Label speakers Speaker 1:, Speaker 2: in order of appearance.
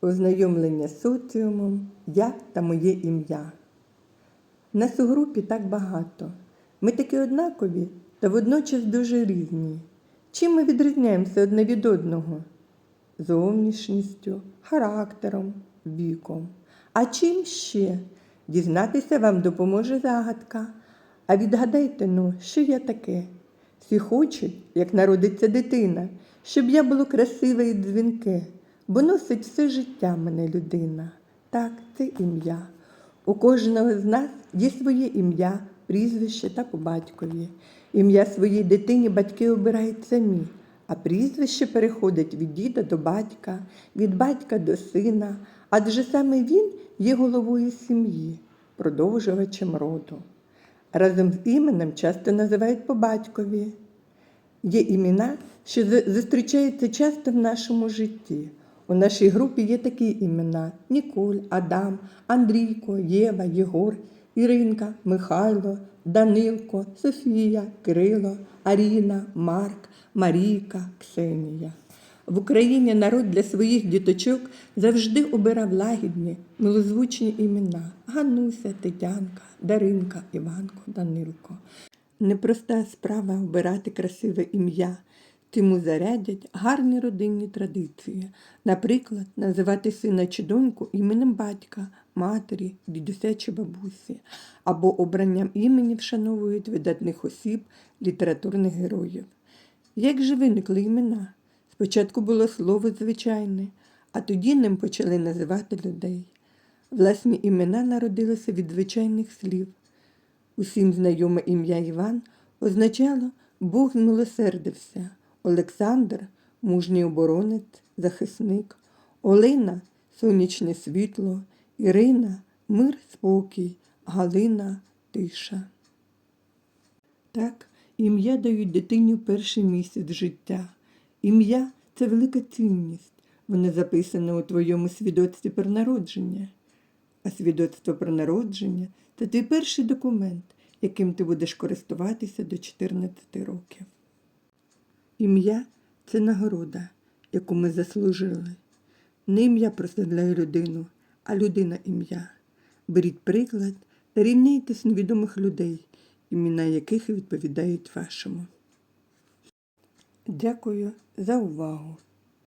Speaker 1: Ознайомлення з соціумом, я та моє ім'я. Нас у групі так багато. Ми такі однакові та водночас дуже різні. Чим ми відрізняємося одне від одного? Зовнішністю, характером, віком. А чим ще? Дізнатися вам допоможе загадка. А відгадайте ну, що я таке? Всі хочуть, як народиться дитина, щоб я було красиве і дзвінке, бо носить все життя мене людина. Так, це ім'я. У кожного з нас є своє ім'я, прізвище та по батькові. Ім'я своїй дитині батьки обирають самі, а прізвище переходить від діда до батька, від батька до сина, адже саме він є головою сім'ї, продовжувачем роду. Разом з іменем часто називають по батькові. Є імена, що зустрічаються часто в нашому житті. У нашій групі є такі імена: Ніколь, Адам, Андрійко, Єва, Єгор, Іринка, Михайло, Данилко, Софія, Кирило, Аріна, Марк, Марійка, Ксенія. В Україні народ для своїх діточок завжди обирав лагідні, милозвучні імена Гануся, Тетянка, Даринка, Іванко, Данилко. Непроста справа обирати красиве ім'я. Тому зарядять гарні родинні традиції. Наприклад, називати сина чи доньку іменем батька, матері, дідуся чи бабусі, або обранням імені вшановують видатних осіб, літературних героїв. Як же виникли імена? Спочатку було слово звичайне, а тоді ним почали називати людей. Власні імена народилися від звичайних слів. Усім знайоме ім'я Іван означало Бог змилосердився, Олександр мужній оборонець, захисник, Олена сонячне світло, Ірина мир, спокій, Галина тиша. Так, ім'я дають дитині в перший місяць життя. Ім'я це велика цінність. Воно записане у твоєму свідоцтві про народження. А свідоцтво про народження це твій перший документ, яким ти будеш користуватися до 14 років. Ім'я це нагорода, яку ми заслужили. Не ім'я прославляє людину, а людина ім'я. Беріть приклад та рівняйтесь невідомих людей, імена яких відповідають вашому. Дякую за увагу.